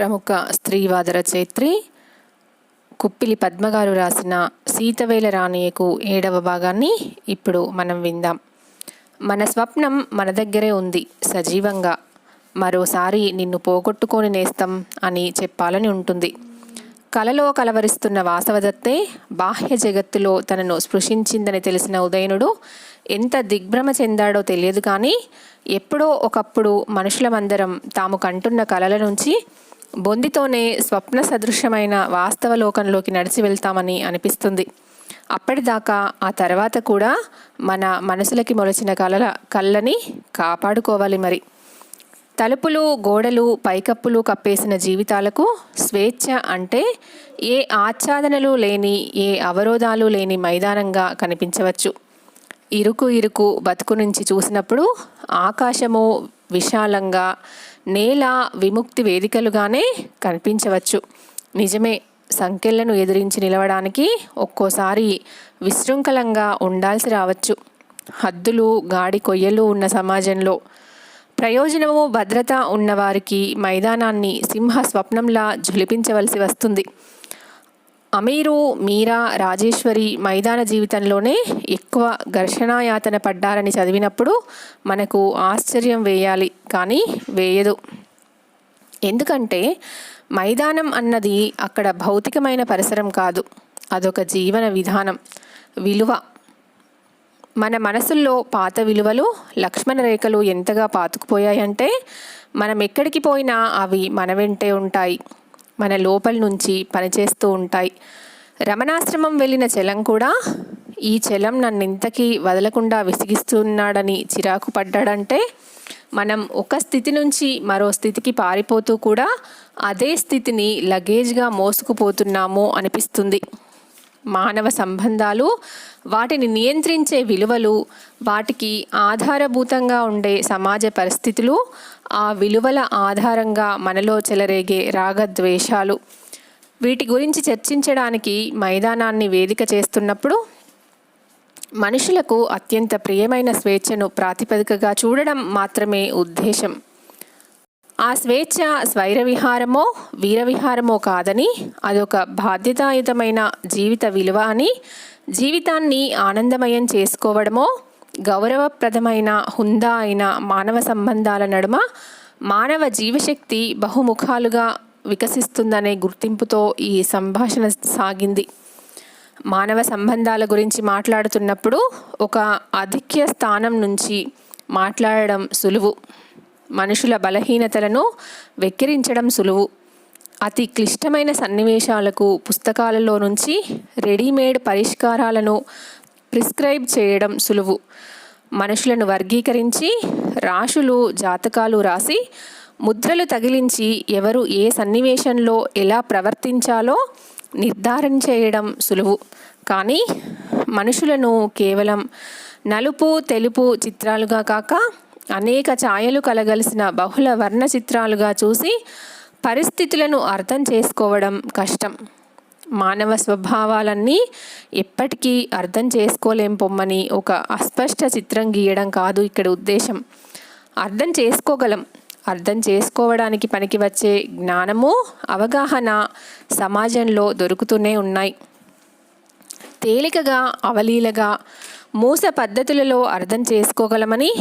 ప్రముఖ స్త్రీవాద రచయిత్రి. కుప్పిలి పద్మగారు రాసిన సీతవేల రాణియకు ఏడవ భాగాన్ని ఇప్పుడు మనం విందాం. మన స్వప్నం మన దగ్గరే ఉంది సజీవంగా. మరోసారి నిన్ను పోగొట్టుకొని నేస్తం అని చెప్పాలని ఉంటుంది. కలలో కలవరిస్తున్న వాసవదత్తే బాహ్య జగత్తులో తనను స్పృశించిందని తెలిసిన ఉదయనుడు ఎంత దిగ్భ్రమ చెందాడో తెలియదు కానీ ఎప్పుడో ఒకప్పుడు మనుషులమందరం తాము కంటున్న కలల నుంచి బొందితోనే స్వప్న సదృశ్యమైన వాస్తవ లోకంలోకి నడిచి వెళ్తామని అనిపిస్తుంది. అప్పటిదాకా ఆ తర్వాత కూడా మన మనసులకి మొలచిన కళల కళ్ళని కాపాడుకోవాలి మరి. తలుపులు గోడలు పైకప్పులు కప్పేసిన జీవితాలకు స్వేచ్ఛ అంటే ఏ ఆచ్ఛాదనలు లేని ఏ అవరోధాలు లేని మైదానంగా కనిపించవచ్చు. ఇరుకు ఇరుకు బతుకు నుంచి చూసినప్పుడు ఆకాశము విశాలంగా నేల విముక్తి వేదికలుగానే కనిపించవచ్చు. నిజమే సంఖ్యలను ఎదిరించి నిలవడానికి ఒక్కోసారి విశృంఖలంగా ఉండాల్సి రావచ్చు. హద్దులు గాడి కొయ్యలు ఉన్న సమాజంలో ప్రయోజనము భద్రత ఉన్నవారికి మైదానాన్ని సింహ స్వప్నంలా జ్వలిపించవలసి వస్తుంది. అమీరు మీరా రాజేశ్వరి మైదాన జీవితంలోనే ఎక్కువ ఘర్షణాయాతన పడ్డారని చదివినప్పుడు మనకు ఆశ్చర్యం వేయాలి కానీ వేయదు. ఎందుకంటే మైదానం అన్నది అక్కడ భౌతికమైన పరిసరం కాదు అదొక జీవన విధానం విలువ. మన మనసుల్లో పాత విలువలు లక్ష్మణ రేఖలు ఎంతగా పాతుకుపోయాయంటే మనం ఎక్కడికి పోయినా అవి మన వెంటే ఉంటాయి. మన లోపల నుంచి పనిచేస్తూ ఉంటాయి. రమణాశ్రమం వెళ్ళిన చలం కూడా ఈ చలం నన్ను ఇంతకీ వదలకుండా విసిగిస్తున్నాడని చిరాకు పడ్డాడంటే మనం ఒక స్థితి నుంచి మరో స్థితికి పారిపోతూ కూడా అదే స్థితిని లగేజ్గా మోసుకుపోతున్నాము అనిపిస్తుంది. మానవ సంబంధాలు వాటిని నియంత్రించే విలువలు వాటికి ఆధారభూతంగా ఉండే సమాజ పరిస్థితులు ఆ విలువల ఆధారంగా మనలో చెలరేగే రాగద్వేషాలు. వీటి గురించి చర్చించడానికి మైదానాన్ని వేదిక చేస్తున్నప్పుడు మనుషులకు అత్యంత ప్రియమైన స్వేచ్ఛను ప్రాతిపదికగా చూడడం మాత్రమే ఉద్దేశం. ఆ స్వేచ్ఛ స్వైరవిహారమో వీరవిహారమో కాదని అదొక బాధ్యతాయుతమైన జీవిత విలువ అని జీవితాన్ని ఆనందమయం చేసుకోవడమో గౌరవప్రదమైన హుందా అయిన మానవ సంబంధాల నడుమ మానవ జీవశక్తి బహుముఖాలుగా వికసిస్తుందనే గుర్తింపుతో ఈ సంభాషణ సాగింది. మానవ సంబంధాల గురించి మాట్లాడుతున్నప్పుడు ఒక అధిక్య స్థానం నుంచి మాట్లాడడం సులువు. మనుషుల బలహీనతలను వెక్కిరించడం సులువు. అతి క్లిష్టమైన సన్నివేశాలకు పుస్తకాలలో నుంచి రెడీమేడ్ పరిష్కారాలను ప్రిస్క్రైబ్ చేయడం సులువు. మనుషులను వర్గీకరించి రాశులు జాతకాలు రాసి ముద్రలు తగిలించి ఎవరు ఏ సన్నివేశంలో ఎలా ప్రవర్తించాలో నిర్ధారణ చేయడం సులువు. కానీ మనుషులను కేవలం నలుపు తెలుపు చిత్రాలుగా కాక అనేక ఛాయలు కలగలిసిన బహుళ వర్ణ చిత్రాలుగా చూసి పరిస్థితులను అర్థం చేసుకోవడం కష్టం. మానవ స్వభావాలన్నీ ఎప్పటికీ అర్థం చేసుకోలేం పొమ్మని ఒక అస్పష్ట చిత్రం గీయడం కాదు ఇక్కడ ఉద్దేశం. అర్థం చేసుకోగలం. అర్థం చేసుకోవడానికి పనికి వచ్చే జ్ఞానము అవగాహన సమాజంలో దొరుకుతూనే ఉన్నాయి. తేలికగా అవలీలగా మూస పద్ధతులలో అర్థం చేసుకోగలమని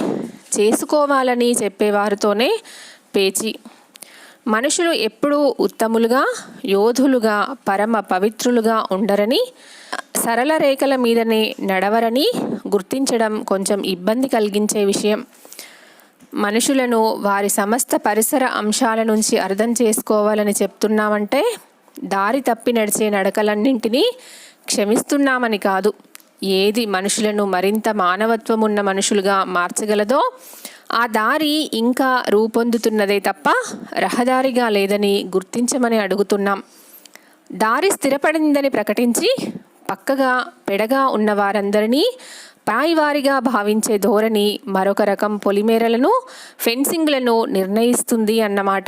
చేసుకోవాలని చెప్పేవారితోనే పేచి. మనుషులు ఎప్పుడూ ఉత్తములుగా యోధులుగా పరమ పవిత్రులుగా ఉండరని సరళ రేఖల మీదనే నడవరని గుర్తించడం కొంచెం ఇబ్బంది కలిగించే విషయం. మనుషులను వారి సమస్త పరిసర అంశాల నుంచి అర్థం చేసుకోవాలని చెప్తున్నామంటే దారి తప్పి నడిచే నడకలన్నింటినీ క్షమిస్తున్నామని కాదు. ఏది మనుషులను మరింత మానవత్వం ఉన్న మనుషులుగా మార్చగలదో ఆ దారి ఇంకా రూపొందుతున్నదే తప్ప రహదారిగా లేదని గుర్తించమని అడుగుతున్నాం. దారి స్థిరపడిందని ప్రకటించి పక్కగా పెడగా ఉన్న వారందరినీ పాయివారిగా భావించే ధోరణి మరొక రకం పొలిమేరలను ఫెన్సింగ్లను నిర్ణయిస్తుంది అన్నమాట.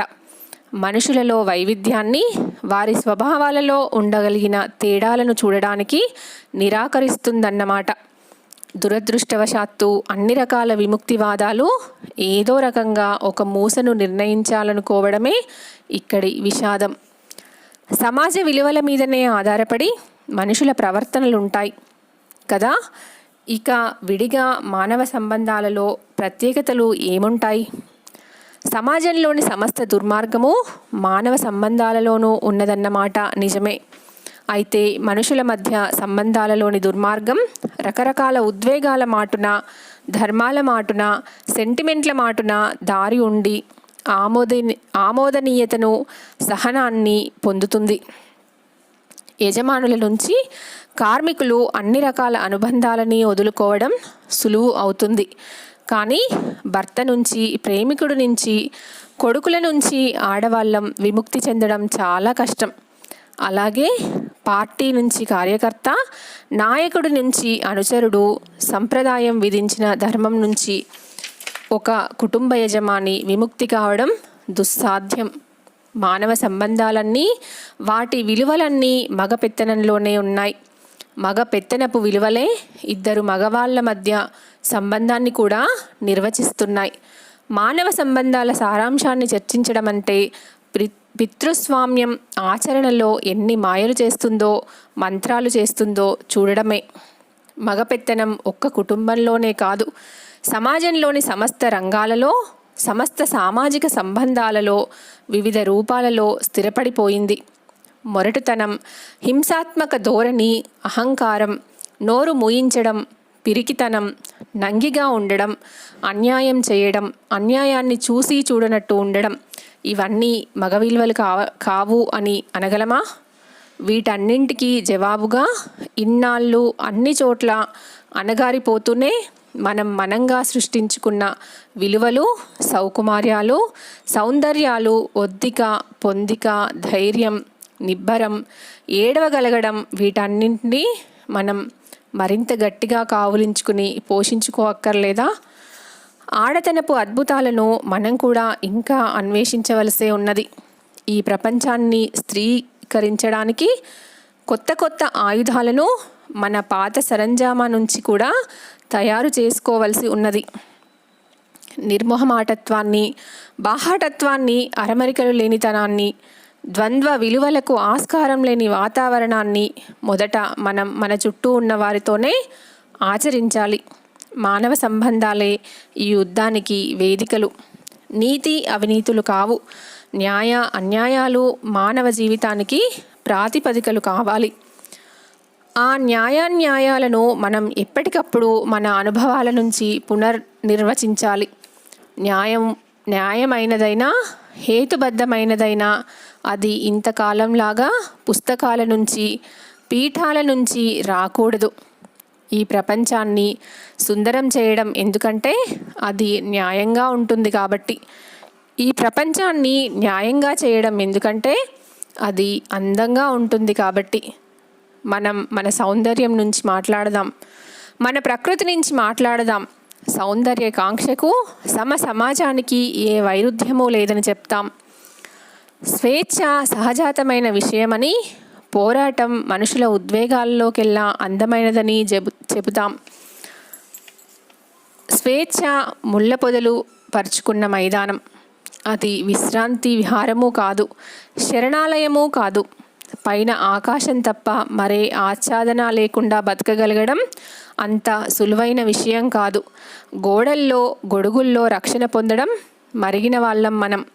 మనుషులలో వైవిధ్యాన్ని వారి స్వభావాలలో ఉండగలిగిన తేడాలను చూడడానికి నిరాకరిస్తుందన్నమాట. దురదృష్టవశాత్తు అన్ని రకాల విముక్తివాదాలు ఏదో రకంగా ఒక మూసను నిర్ణయించాలనుకోవడమే ఇక్కడి విషాదం. సమాజ విలువల మీదనే ఆధారపడి మనుషుల ప్రవర్తనలుంటాయి కదా. ఇక విడిగా మానవ సంబంధాలలో ప్రత్యేకతలు ఏముంటాయి? సమాజంలోని సమస్త దుర్మార్గము మానవ సంబంధాలలోనూ ఉన్నదన్నమాట నిజమే. అయితే మనుషుల మధ్య సంబంధాలలోని దుర్మార్గం రకరకాల ఉద్వేగాల మాటున ధర్మాల మాటున సెంటిమెంట్ల మాటున దారి ఉండి ఆమోద ఆమోదనీయతను సహనాన్ని పొందుతుంది. యజమానుల నుంచి కార్మికులు అన్ని రకాల అనుబంధాలని వదులుకోవడం సులువు అవుతుంది. కానీ భర్త నుంచి ప్రేమికుడి నుంచి కొడుకుల నుంచి ఆడవాళ్ళం విముక్తి చెందడం చాలా కష్టం. అలాగే పార్టీ నుంచి కార్యకర్త నాయకుడి నుంచి అనుచరుడు సంప్రదాయం విధించిన ధర్మం నుంచి ఒక కుటుంబ యజమాని విముక్తి కావడం దుస్సాధ్యం. మానవ సంబంధాలన్నీ వాటి విలువలన్నీ మగ పెత్తనంలోనే ఉన్నాయి. మగ పెత్తనపు విలువలే ఇద్దరు మగవాళ్ళ మధ్య సంబంధాన్ని కూడా నిర్వచిస్తున్నాయి. మానవ సంబంధాల సారాంశాన్ని చర్చించడం అంటే పితృస్వామ్యం ఆచరణలో ఎన్ని మాయలు చేస్తుందో మంత్రాలు చేస్తుందో చూడడమే. మగపెత్తనం ఒక్క కుటుంబంలోనే కాదు. సమాజంలోని సమస్త రంగాలలో సమస్త సామాజిక సంబంధాలలో వివిధ రూపాలలో స్థిరపడిపోయింది. మొరటుతనం హింసాత్మక ధోరణి అహంకారం నోరు మూయించడం పిరికితనం నంగిగా ఉండడం అన్యాయం చేయడం అన్యాయాన్ని చూసి చూడనట్టు ఉండడం ఇవన్నీ మగ విలువలు కావ కావు అని అనగలమా? వీటన్నింటికీ జవాబుగా ఇన్నాళ్ళు అన్ని చోట్ల అనగారిపోతూనే మనం మనంగా సృష్టించుకున్న విలువలు సౌకుమార్యాలు సౌందర్యాలు ఒద్దిక పొందిక ధైర్యం నిబ్బరం ఏడవగలగడం వీటన్నింటినీ మనం మరింత గట్టిగా కావులించుకుని పోషించుకోక్కర్లేదా? ఆడతనపు అద్భుతాలను మనం కూడా ఇంకా అన్వేషించవలసే ఉన్నది. ఈ ప్రపంచాన్ని స్త్రీకరించడానికి కొత్త కొత్త ఆయుధాలను మన పాత సరంజామా నుంచి కూడా తయారు చేసుకోవలసి ఉన్నది. నిర్మోహమాటత్వాన్ని బాహాటత్వాన్ని అరమరికలు లేనితనాన్ని ద్వంద్వ విలువలకు ఆస్కారం లేని వాతావరణాన్ని మొదట మనం మన చుట్టూ ఉన్న వారితోనే ఆచరించాలి. మానవ సంబంధాలే ఈ యుద్ధానికి వేదికలు. నీతి అవినీతులు కావు. న్యాయ అన్యాయాలు మానవ జీవితానికి ప్రాతిపదికలు కావాలి. ఆ న్యాయాన్యాయాలను మనం ఎప్పటికప్పుడు మన అనుభవాల నుంచి పునర్నిర్వచించాలి. న్యాయం న్యాయమైనదైనా హేతుబద్ధమైనదైనా అది ఇంతకాలంలాగా పుస్తకాల నుంచి పీఠాల నుంచి రాకూడదు. ఈ ప్రపంచాన్ని సుందరం చేయడం ఎందుకంటే అది న్యాయంగా ఉంటుంది కాబట్టి. ఈ ప్రపంచాన్ని న్యాయంగా చేయడం ఎందుకంటే అది అందంగా ఉంటుంది కాబట్టి. మనం మన సౌందర్యం నుంచి మాట్లాడదాం. మన ప్రకృతి నుంచి మాట్లాడదాం. సౌందర్య కాంక్షకు సమ సమాజానికి ఏ వైరుధ్యమూ లేదని చెప్తాం. స్వేచ్ఛ సహజాతమైన విషయమని పోరాటం మనుషుల ఉద్వేగాల్లోకెల్లా అందమైనదని చెబు చెబుతాం స్వేచ్ఛ ముళ్ళ పొదలు పరుచుకున్న మైదానం. అది విశ్రాంతి విహారము కాదు శరణాలయము కాదు. పైన ఆకాశం తప్ప మరే ఆచ్ఛాదన లేకుండా బతకగలగడం అంత సులువైన విషయం కాదు. గోడల్లో గొడుగుల్లో రక్షణ పొందడం మరిగిన వాళ్ళం మనం.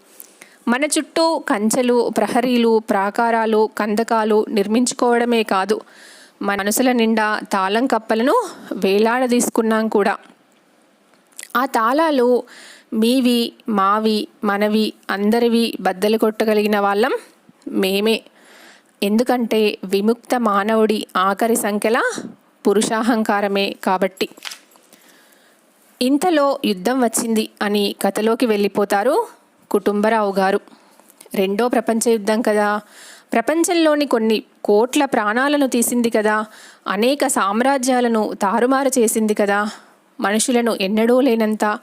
మన చుట్టూ కంచెలు ప్రహరీలు ప్రాకారాలు కందకాలు నిర్మించుకోవడమే కాదు. మనసుల నిండా తాళం కప్పలను వేలాడదీసుకున్నాం కూడా. ఆ తాళాలు మీవి మావి మనవి అందరివి బద్దలు కొట్టగలిగిన వాళ్ళం మేమే. ఎందుకంటే విముక్త మానవుడి ఆఖరి సంఖ్యల పురుషాహంకారమే కాబట్టి. ఇంతలో యుద్ధం వచ్చింది అని కథలోకి వెళ్ళిపోతారు కుటుంబరావు గారు. రెండో ప్రపంచ యుద్ధం కదా. ప్రపంచంలోని కొన్ని కోట్ల ప్రాణాలను తీసింది కదా. అనేక సామ్రాజ్యాలను తారుమారు చేసింది కదా. మనుషులను ఎన్నడూ లేనంత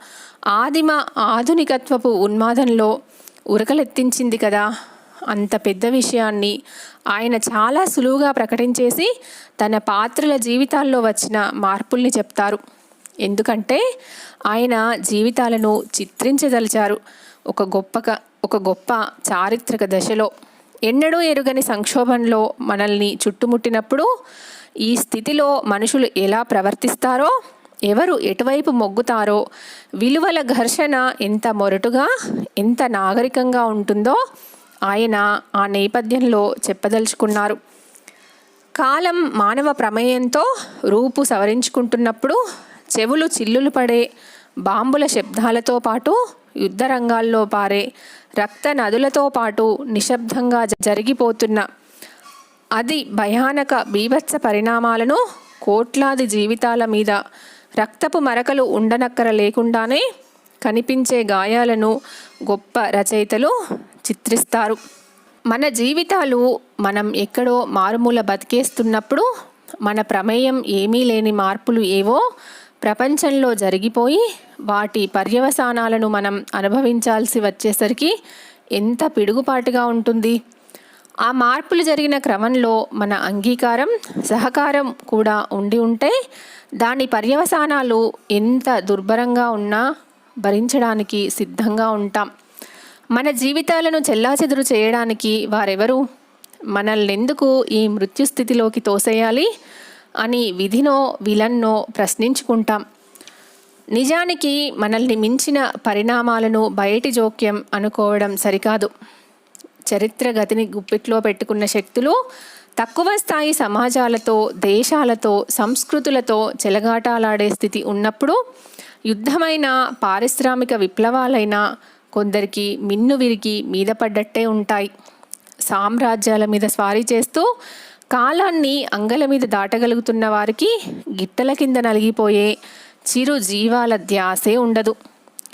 ఆదిమ ఆధునికత్వపు ఉన్మాదంలో ఉరకలెత్తించింది కదా. అంత పెద్ద విషయాన్ని ఆయన చాలా సులువుగా ప్రకటించేసి తన పాత్రల జీవితాల్లో వచ్చిన మార్పుల్ని చెప్తారు. ఎందుకంటే ఆయన జీవితాలను చిత్రించదలిచారు. ఒక గొప్ప ఒక గొప్ప చారిత్రక దశలో. ఎన్నడూ ఎరుగని సంక్షోభంలో మనల్ని చుట్టుముట్టినప్పుడు ఈ స్థితిలో మనుషులు ఎలా ప్రవర్తిస్తారో ఎవరు ఎటువైపు మొగ్గుతారో విలువల ఘర్షణ ఎంత మొరటుగా ఎంత నాగరికంగా ఉంటుందో ఆయన ఆ నేపథ్యంలో చెప్పదలుచుకున్నారు. కాలం మానవ ప్రమేయంతో రూపు సవరించుకుంటున్నప్పుడు చెవులు చిల్లులు పడే బాంబుల శబ్దాలతో పాటు యుద్ధ రంగాల్లో పారే రక్త నదులతో పాటు నిశ్శబ్దంగా జరిగిపోతున్న అది భయానక బీభత్స పరిణామాలను కోట్లాది జీవితాల మీద రక్తపు మరకలు ఉండనక్కర లేకుండానే కనిపించే గాయాలను గొప్ప రచయితలు చిత్రిస్తారు. మన జీవితాలు మనం ఎక్కడో మారుమూల బతికేస్తున్నప్పుడు మన ప్రమేయం ఏమీ లేని మార్పులు ఏవో ప్రపంచంలో జరిగిపోయి వాటి పర్యవసానాలను మనం అనుభవించాల్సి వచ్చేసరికి ఎంత పిడుగుపాటుగా ఉంటుంది. ఆ మార్పులు జరిగిన క్రమంలో మన అంగీకారం సహకారం కూడా ఉండి ఉంటే దాని పర్యవసానాలు ఎంత దుర్భరంగా ఉన్నా భరించడానికి సిద్ధంగా ఉంటాం. మన జీవితాలను చెల్లాచెదురు చేయడానికి వారెవరు? మనల్ని ఎందుకు ఈ మృత్యుస్థితిలోకి తోసేయాలి? అని విధినో విలన్నో ప్రశ్నించుకుంటాం. నిజానికి మనల్ని మించిన పరిణామాలను బయటి జోక్యం అనుకోవడం సరికాదు. చరిత్ర గతిని గుప్పిట్లో పెట్టుకున్న శక్తులు తక్కువ స్థాయి సమాజాలతో దేశాలతో సంస్కృతులతో చెలగాటాలాడే స్థితి ఉన్నప్పుడు యుద్ధమైన పారిశ్రామిక విప్లవాలైనా కొందరికి మిన్ను విరిగి మీద పడ్డట్టే ఉంటాయి. సామ్రాజ్యాల మీద స్వారీ చేస్తూ కాలాన్ని అంగల మీద దాటగలుగుతున్న వారికి గిట్టల కింద నలిగిపోయే చిరు జీవాల ధ్యాసే ఉండదు.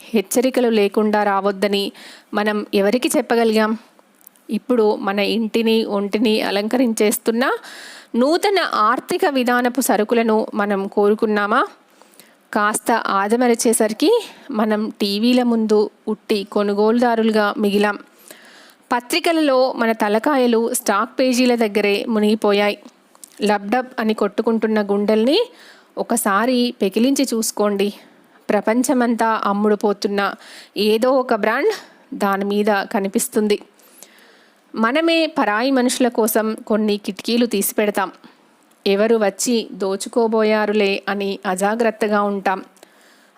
హెచ్చరికలు లేకుండా రావద్దని మనం ఎవరికి చెప్పగలిగాం? ఇప్పుడు మన ఇంటిని ఒంటిని అలంకరించేస్తున్న నూతన ఆర్థిక విధానపు సరుకులను మనం కోరుకున్నామా? కాస్త ఆదమరిచేసరికి మనం టీవీల ముందు ఉట్టి కొనుగోలుదారులుగా మిగిలాం. పత్రికలలో మన తలకాయలు స్టాక్ పేజీల దగ్గరే మునిగిపోయాయి. లబ్డబ్ అని కొట్టుకుంటున్న గుండెల్ని ఒకసారి పెకిలించి చూసుకోండి. ప్రపంచమంతా అమ్ముడుపోతున్న ఏదో ఒక బ్రాండ్ దాని మీద కనిపిస్తుంది. మనమే పరాయి మనుషుల కోసం కొన్ని కిటికీలు తీసి పెడతాం ఎవరు వచ్చి దోచుకోబోయారులే అని అజాగ్రత్తగా ఉంటాం.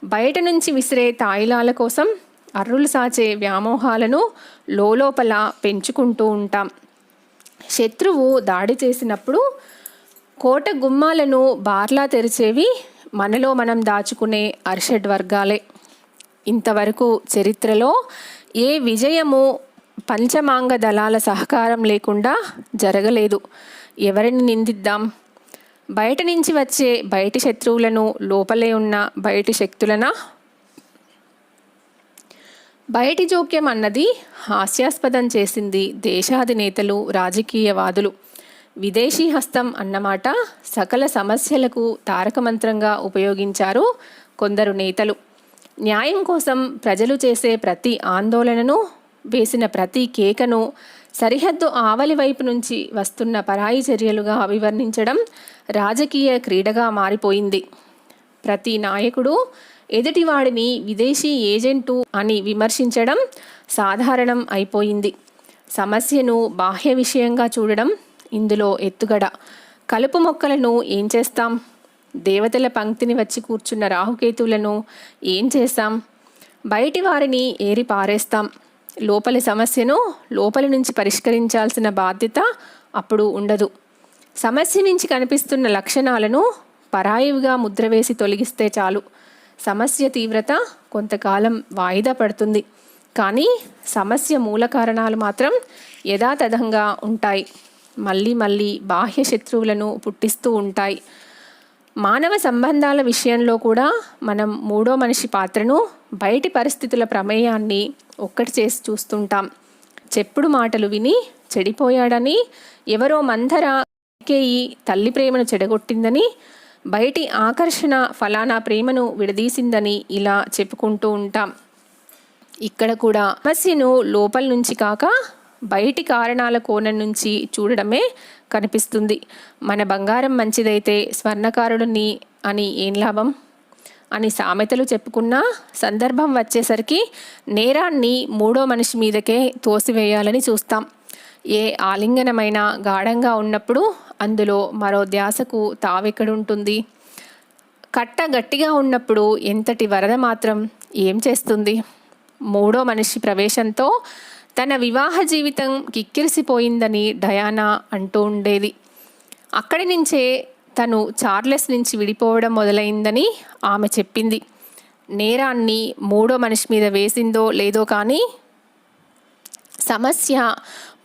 బయట నుంచి విసిరే తాయిలాల కోసం అర్రులు సాచే వ్యామోహాలను లోపల పెంచుకుంటూ ఉంటాం. శత్రువు దాడి చేసినప్పుడు కోట గుమ్మాలను బార్లా తెరిచేవి మనలో మనం దాచుకునే అర్షడ్ వర్గాలే. ఇంతవరకు చరిత్రలో ఏ విజయము పంచమాంగ దళాల సహకారం లేకుండా జరగలేదు. ఎవరిని నిందిద్దాం? బయట నుంచి వచ్చే బయటి శత్రువులను లోపలే ఉన్న బయటి శక్తులనా? బయటి జోక్యం అన్నది హాస్యాస్పదం చేసింది దేశాధినేతలు రాజకీయవాదులు. విదేశీ హస్తం అన్నమాట సకల సమస్యలకు తారక మంత్రంగా ఉపయోగించారు కొందరు నేతలు. న్యాయం కోసం ప్రజలు చేసే ప్రతి ఆందోళనను వేసిన ప్రతి కేకను సరిహద్దు ఆవలి వైపు నుంచి వస్తున్న పరాయి చర్యలుగా అభివర్ణించడం రాజకీయ క్రీడగా మారిపోయింది. ప్రతి నాయకుడు ఎదుటివాడిని విదేశీ ఏజెంటు అని విమర్శించడం సాధారణం అయిపోయింది. సమస్యను బాహ్య విషయంగా చూడడం ఇందులో ఎత్తుగడ. కలుపు మొక్కలను ఏం చేస్తాం? దేవతల పంక్తిని వచ్చి కూర్చున్న రాహుకేతువులను ఏం చేస్తాం? బయటి వారిని ఏరి పారేస్తాం. లోపలి సమస్యను లోపలి నుంచి పరిష్కరించాల్సిన బాధ్యత అప్పుడు ఉండదు. సమస్య నుంచి కనిపిస్తున్న లక్షణాలను పరాయివిగా ముద్రవేసి తొలగిస్తే చాలు. సమస్య తీవ్రత కొంతకాలం వాయిదా పడుతుంది. కానీ సమస్య మూల కారణాలు మాత్రం యథాతథంగా ఉంటాయి. మళ్ళీ మళ్ళీ బాహ్య శత్రువులను పుట్టిస్తూ ఉంటాయి. మానవ సంబంధాల విషయంలో కూడా మనం మూడో మనిషి పాత్రను బయటి పరిస్థితుల ప్రమేయాన్ని ఒక్కటి చేసి చూస్తుంటాం. చెప్పుడు మాటలు విని చెడిపోయాడని ఎవరో మందర కేయి తల్లి ప్రేమను చెడగొట్టిందని బయటి ఆకర్షణ ఫలానా ప్రేమను విడదీసిందని ఇలా చెప్పుకుంటూ ఉంటాం. ఇక్కడ కూడా సమస్యను లోపల నుంచి కాక బయటి కారణాల కోణం నుంచి చూడడమే కనిపిస్తుంది. మన బంగారం మంచిదైతే స్వర్ణకారుడిని అని ఏం లాభం? అని సామెతలు చెప్పుకున్న సందర్భం వచ్చేసరికి నేరాన్ని మూడో మనిషి మీదకే తోసివేయాలని చూస్తాం. ఏ ఆలింగనమైన గాఢంగా ఉన్నప్పుడు అందులో మరో ధ్యాసకు తావెక్కడుంటుంది? కట్ట గట్టిగా ఉన్నప్పుడు ఎంతటి వరద మాత్రం ఏం చేస్తుంది? మూడో మనిషి ప్రవేశంతో తన వివాహ జీవితం కిక్కిరిసిపోయిందని డయానా అంటూ ఉండేది. అక్కడి నుంచే తను చార్లెస్ నుంచి విడిపోవడం మొదలైందని ఆమె చెప్పింది. నేరాన్ని మూడో మనిషి మీద వేసిందో లేదో కానీ సమస్య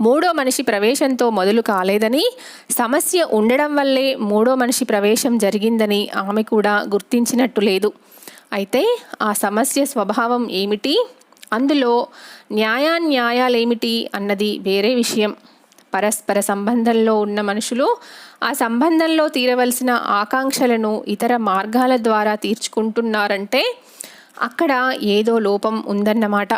మూడో మనిషి ప్రవేశంతో మొదలు కాలేదని సమస్య ఉండడం వల్లే మూడో మనిషి ప్రవేశం జరిగిందని ఆమె కూడా గుర్తించినట్టు లేదు. అయితే ఆ సమస్య స్వభావం ఏమిటి? అందులో న్యాయాన్యాయాలేమిటి అన్నది వేరే విషయం. పరస్పర సంబంధంలో ఉన్న మనుషులు ఆ సంబంధంలో తీరవలసిన ఆకాంక్షలను ఇతర మార్గాల ద్వారా తీర్చుకుంటున్నారంటే అక్కడ ఏదో లోపం ఉందన్నమాట.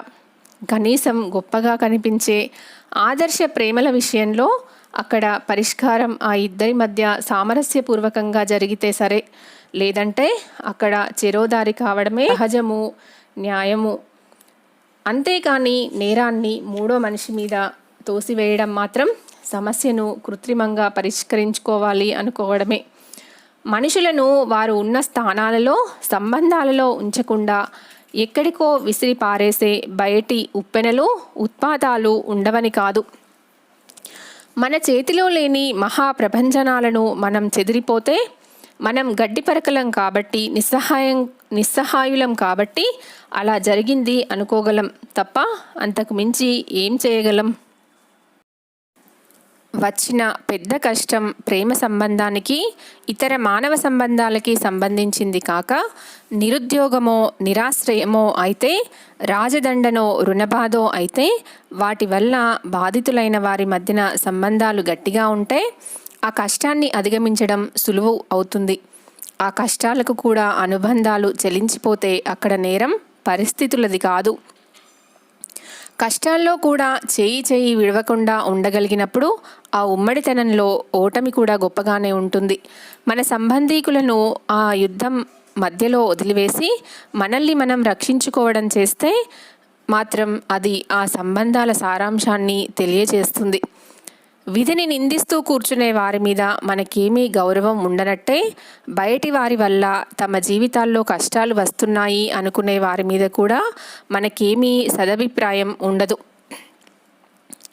కనీసం గొప్పగా కనిపించే ఆదర్శ ప్రేమల విషయంలో అక్కడ పరిష్కారం ఆ ఇద్దరి మధ్య సామరస్యపూర్వకంగా జరిగితే సరే. లేదంటే అక్కడ చెరోదారి కావడమే సహజము న్యాయము. అంతేకాని నేరాన్ని మూడో మనిషి మీద తోసివేయడం మాత్రం సమస్యను కృత్రిమంగా పరిష్కరించుకోవాలి అనుకోవడమే. మనుషులను వారు ఉన్న స్థానాలలో సంబంధాలలో ఉంచకుండా ఎక్కడికో విసిరి పారేసే బయటి ఉప్పెనలు ఉత్పాతాలు ఉండవని కాదు. మన చేతిలో లేని మహాప్రభంజనాలను మనం చెదిరిపోతే మనం గడ్డి పరకలం కాబట్టి నిస్సహాయం నిస్సహాయులం కాబట్టి అలా జరిగింది అనుకోగలం తప్ప అంతకు మించి ఏం చేయగలం? వచ్చిన పెద్ద కష్టం ప్రేమ సంబంధానికి ఇతర మానవ సంబంధాలకి సంబంధించింది కాక నిరుద్యోగమో నిరాశ్రయమో అయితే రాజదండనో రుణబాధో అయితే వాటి వల్ల బాధితులైన వారి మధ్యన సంబంధాలు గట్టిగా ఉంటే ఆ కష్టాన్ని అధిగమించడం సులువు అవుతుంది. ఆ కష్టాలకు కూడా అనుబంధాలు చెలించిపోతే అక్కడ నేరం పరిస్థితులది కాదు. కష్టాల్లో కూడా చేయి చేయి విడవకుండా ఉండగలిగినప్పుడు ఆ ఉమ్మడితనంలో ఓటమి కూడా గొప్పగానే ఉంటుంది. మన సంబంధీకులను ఆ యుద్ధం మధ్యలో వదిలివేసి మనల్ని మనం రక్షించుకోవడం చేస్తే మాత్రం అది ఆ సంబంధాల సారాంశాన్ని తెలియజేస్తుంది. విధిని నిందిస్తూ కూర్చునే వారి మీద మనకేమీ గౌరవం ఉండనట్టే బయటి వారి వల్ల తమ జీవితాల్లో కష్టాలు వస్తున్నాయి అనుకునే వారి మీద కూడా మనకేమీ సదభిప్రాయం ఉండదు.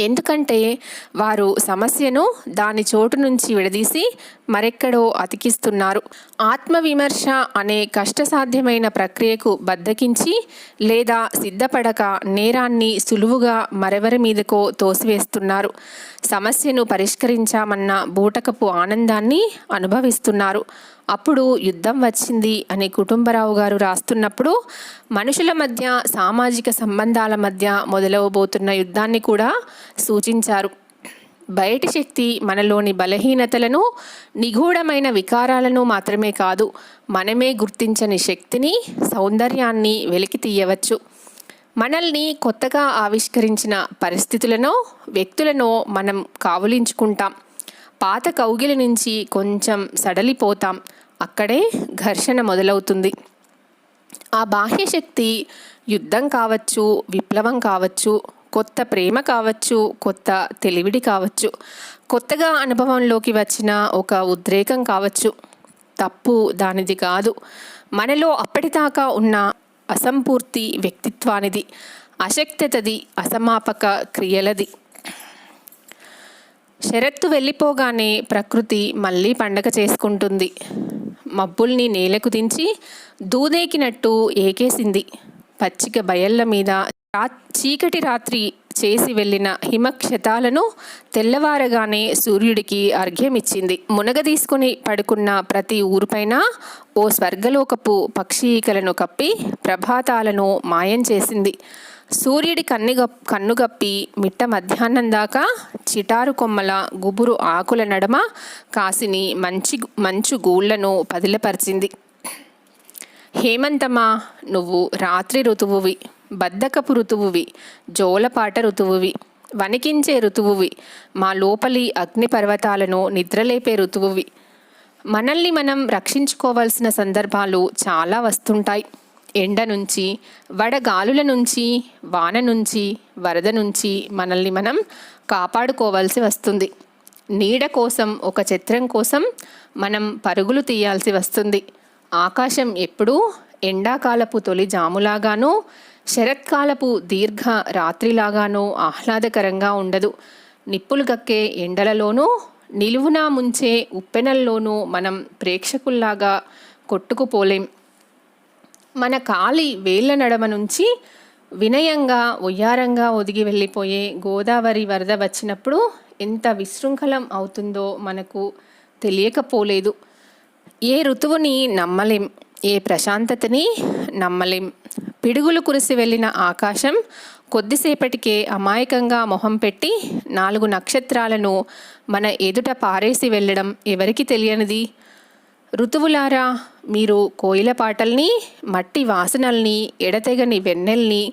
ఎందుకంటే వారు సమస్యను దాని చోటు నుంచి విడదీసి మరెక్కడో అతికిస్తున్నారు. ఆత్మవిమర్శ అనే కష్టసాధ్యమైన ప్రక్రియకు బద్దకించి లేదా సిద్ధపడక నేరాన్ని సులువుగా మరెవరి మీదకో తోసివేస్తున్నారు. సమస్యను పరిష్కరించామన్న బూటకపు ఆనందాన్ని అనుభవిస్తున్నారు. అప్పుడు యుద్ధం వచ్చింది అని కుటుంబరావు గారు రాస్తున్నప్పుడు మనుషుల మధ్య సామాజిక సంబంధాల మధ్య మొదలవబోతున్న యుద్ధాన్ని కూడా సూచించారు. బయటి శక్తి మనలోని బలహీనతలను నిగూఢమైన వికారాలను మాత్రమే కాదు మనమే గుర్తించని శక్తిని సౌందర్యాన్ని వెలికి తీయవచ్చు. మనల్ని కొత్తగా ఆవిష్కరించిన పరిస్థితులను వ్యక్తులను మనం కావులించుకుంటాం. పాత కౌగిలి నుంచి కొంచెం సడలిపోతాం. అక్కడే ఘర్షణ మొదలవుతుంది. ఆ బాహ్యశక్తి యుద్ధం కావచ్చు విప్లవం కావచ్చు కొత్త ప్రేమ కావచ్చు కొత్త తెలివిడి కావచ్చు కొత్తగా అనుభవంలోకి వచ్చిన ఒక ఉద్రేకం కావచ్చు. తప్పు దానిది కాదు. మనలో అప్పటిదాకా ఉన్న అసంపూర్తి వ్యక్తిత్వానిది అశక్తతది అసమాపక క్రియలది. శరత్తు వెళ్ళిపోగానే ప్రకృతి మళ్ళీ పండగ చేసుకుంటుంది. మబ్బుల్ని నేలకు దించి దూదేకినట్టు ఏకేసింది. పచ్చిక బయళ్ళ మీద రా చీకటి రాత్రి చేసి వెళ్ళిన హిమక్షతాలను తెల్లవారగానే సూర్యుడికి అర్ఘ్యమిచ్చింది. మునగ తీసుకుని పడుకున్న ప్రతి ఊరిపైన ఓ స్వర్గలోకపు పక్షీకలను కప్పి ప్రభాతాలను మాయం చేసింది. సూర్యుడి కన్నుగ కన్నుగప్పి మిట్ట మధ్యాహ్నం దాకా చిటారు కొమ్మల గుబురు ఆకుల నడమ కాసిని మంచి మంచు గూళ్ళను పదిలపరిచింది. హేమంతమా నువ్వు రాత్రి ఋతువువి బద్దకపు ఋతువువి జోలపాట ఋతువువి వణికించే ఋతువువి మా లోపలి అగ్నిపర్వతాలను నిద్రలేపే ఋతువువి. మనల్ని మనం రక్షించుకోవాల్సిన సందర్భాలు చాలా వస్తుంటాయి. ఎండ నుంచి వడగాలుల నుంచి వాన నుంచి వరద నుంచి మనల్ని మనం కాపాడుకోవాల్సి వస్తుంది. నీడ కోసం ఒక చిత్రం కోసం మనం పరుగులు తీయాల్సి వస్తుంది. ఆకాశం ఎప్పుడూ ఎండాకాలపు తొలి జాములాగానూ శరత్కాలపు దీర్ఘ రాత్రిలాగానూ ఆహ్లాదకరంగా ఉండదు. నిప్పులు కక్కే ఎండలలోనూ నిలువునా ముంచే ఉప్పెనల్లోనూ మనం ప్రేక్షకుల్లాగా కొట్టుకుపోలేం. మన కాలి వేళ్ళ నడమ నుంచి వినయంగా ఉయ్యారంగా ఒదిగి వెళ్ళిపోయే గోదావరి వరద వచ్చినప్పుడు ఎంత విశృంఖలం అవుతుందో మనకు తెలియకపోలేదు. ఏ ఋతువుని నమ్మలేం ఏ ప్రశాంతతని నమ్మలేం. పిడుగులు కురిసి వెళ్ళిన ఆకాశం కొద్దిసేపటికే అమాయకంగా మొహం పెట్టి నాలుగు నక్షత్రాలను మన ఎదుట పారేసి వెళ్ళడం ఎవరికి తెలియనిది? ఋతువులారా మీరు కోయిల పాటల్ని మట్టి వాసనల్ని ఎడతెగని వెన్నెల్ని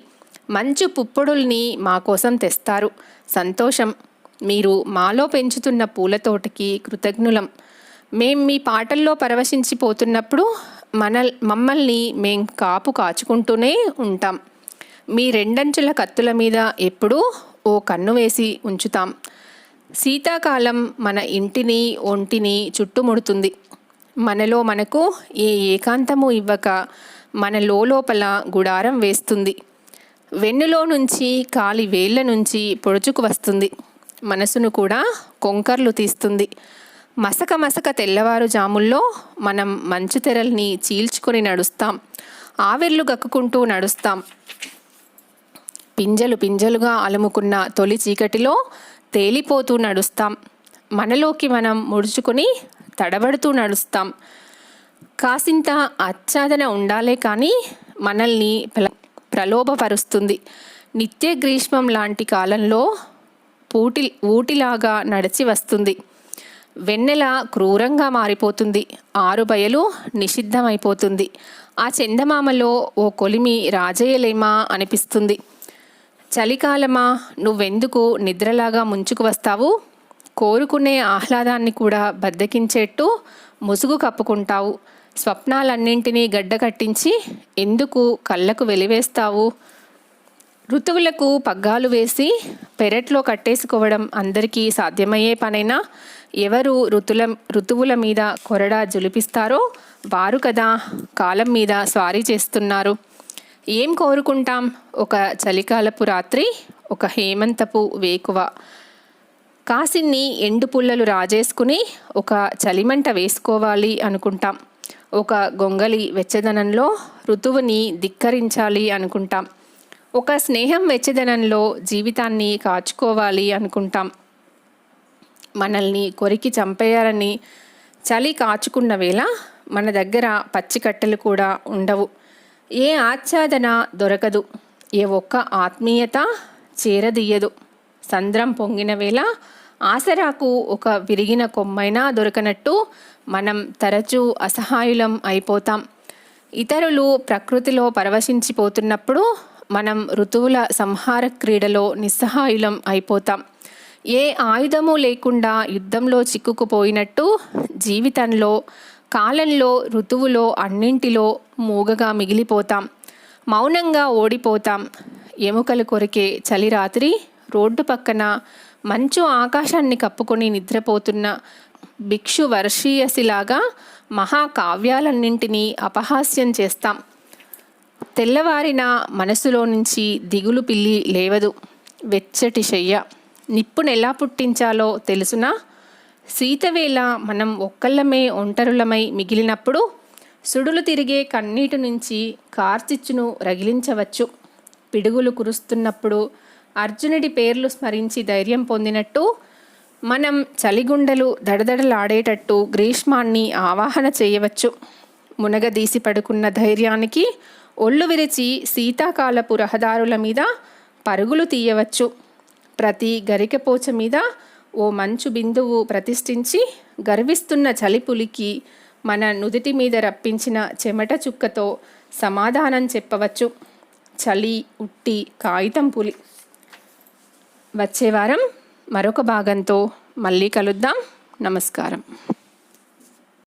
మంచు పుప్పొడుల్ని మా కోసం తెస్తారు. సంతోషం. మీరు మాలో పెంచుతున్న పూలతోటకి కృతజ్ఞులం. మేం మీ పాటల్లో పరవశించిపోతున్నప్పుడు మన మమ్మల్ని మేం కాపు కాచుకుంటూనే ఉంటాం. మీ రెండంచుల కత్తుల మీద ఎప్పుడూ ఓ కన్ను వేసి ఉంచుతాం. శీతాకాలం మన ఇంటిని ఒంటిని చుట్టుముడుతుంది. మనలో మనకు ఏ ఏకాంతము ఇవ్వక మన లోపల గుడారం వేస్తుంది. వెన్నులో నుంచి కాలి వేళ్ళ నుంచి పొడుచుకు వస్తుంది. మనసును కూడా కొంకర్లు తీస్తుంది. మసక మసక తెల్లవారుజాముల్లో మనం మంచు తెరల్ని చీల్చుకొని నడుస్తాం. ఆవిర్లు గక్కుకుంటూ నడుస్తాం. పింజలు పింజలుగా అలుముకున్న తొలి చీకటిలో తేలిపోతూ నడుస్తాం. మనలోకి మనం ముడుచుకొని తడబడుతూ నడుస్తాం. కాసింత ఆచ్ఛాదన ఉండాలే కానీ మనల్ని ప్ర ప్రలోభపరుస్తుంది. నిత్య గ్రీష్మం లాంటి కాలంలో పూటి ఊటిలాగా నడిచి వస్తుంది. వెన్నెల క్రూరంగా మారిపోతుంది. ఆరు బయలు నిషిద్ధమైపోతుంది. ఆ చందమామలో ఓ కొలిమి రాజేయలేమా అనిపిస్తుంది. చలికాలమా నువ్వెందుకు నిద్రలాగా ముంచుకు వస్తావు? కోరుకునే ఆహ్లాదాన్ని కూడా బద్దకించేట్టు ముసుగు కప్పుకుంటావు. స్వప్నాలన్నింటినీ గడ్డ కట్టించి ఎందుకు కళ్ళకు వెలివేస్తావు? ఋతువులకు పగ్గాలు వేసి పెరట్లో కట్టేసుకోవడం అందరికీ సాధ్యమయ్యే పనైనా ఎవరు ఋతుల ఋతువుల మీద కొరడా జులిపిస్తారో వారు కదా కాలం మీద స్వారీ చేస్తున్నారు. ఏం కోరుకుంటాం? ఒక చలికాలపు రాత్రి ఒక హేమంతపు వేకువ. కాసిన్ని ఎండు పుల్లలు రాజేసుకుని ఒక చలిమంట వేసుకోవాలి అనుకుంటాం. ఒక గొంగలి వెచ్చదనంలో ఋతువుని ధిక్కరించాలి అనుకుంటాం. ఒక స్నేహం వెచ్చదనంలో జీవితాన్ని కాచుకోవాలి అనుకుంటాం. మనల్ని కొరికి చంపేయాలని చలి కాచుకున్న వేళ మన దగ్గర పచ్చికట్టెలు కూడా ఉండవు. ఏ ఆచ్ఛాదన దొరకదు. ఏ ఒక్క ఆత్మీయత చేరదీయదు. సంద్రం పొంగిన వేళ ఆసరాకు ఒక విరిగిన కొమ్మైనా దొరకనట్టు మనం తరచూ అసహాయులం అయిపోతాం. ఇతరులు ప్రకృతిలో పరవశించిపోతున్నప్పుడు మనం ఋతువుల సంహార క్రీడలో నిస్సహాయులం అయిపోతాం. ఏ ఆయుధము లేకుండా యుద్ధంలో చిక్కుకుపోయినట్టు జీవితంలో కాలంలో ఋతువులో అన్నింటిలో మూగగా మిగిలిపోతాం. మౌనంగా ఓడిపోతాం. ఎముకలు కొరికే చలి రాత్రి రోడ్డు పక్కన మంచు ఆకాశాన్ని కప్పుకొని నిద్రపోతున్న భిక్షు వర్షీయసిలాగా మహాకావ్యాలన్నింటినీ అపహాస్యం చేస్తాం. తెల్లవారిన మనసులో నుంచి దిగులు పిల్లి లేవదు. వెచ్చటి శయ్య నిప్పునెలా పుట్టించాలో తెలుసునా? సీతవేళ మనం ఒక్కళ్ళమే ఒంటరులమై మిగిలినప్పుడు సుడులు తిరిగే కన్నీటి నుంచి కార్చిచ్చును రగిలించవచ్చు. పిడుగులు కురుస్తున్నప్పుడు అర్జునుడి పేర్లు స్మరించి ధైర్యం పొందినట్టు మనం చలిగుండలు దడదడలాడేటట్టు గ్రీష్మాన్ని ఆవాహన చేయవచ్చు. మునగదీసి పడుకున్న ధైర్యానికి ఒళ్ళు విరిచి శీతాకాలపు రహదారుల మీద పరుగులు తీయవచ్చు. ప్రతి గరికపోచ మీద ఓ మంచు బిందువు ప్రతిష్ఠించి గర్విస్తున్న చలిపులికి మన నుదిటి మీద రప్పించిన చెమట చుక్కతో సమాధానం చెప్పవచ్చు. చలి ఉట్టి కాగితం పులి. వచ్చే వారం మరొక భాగంతో మళ్ళీ కలుద్దాం. నమస్కారం.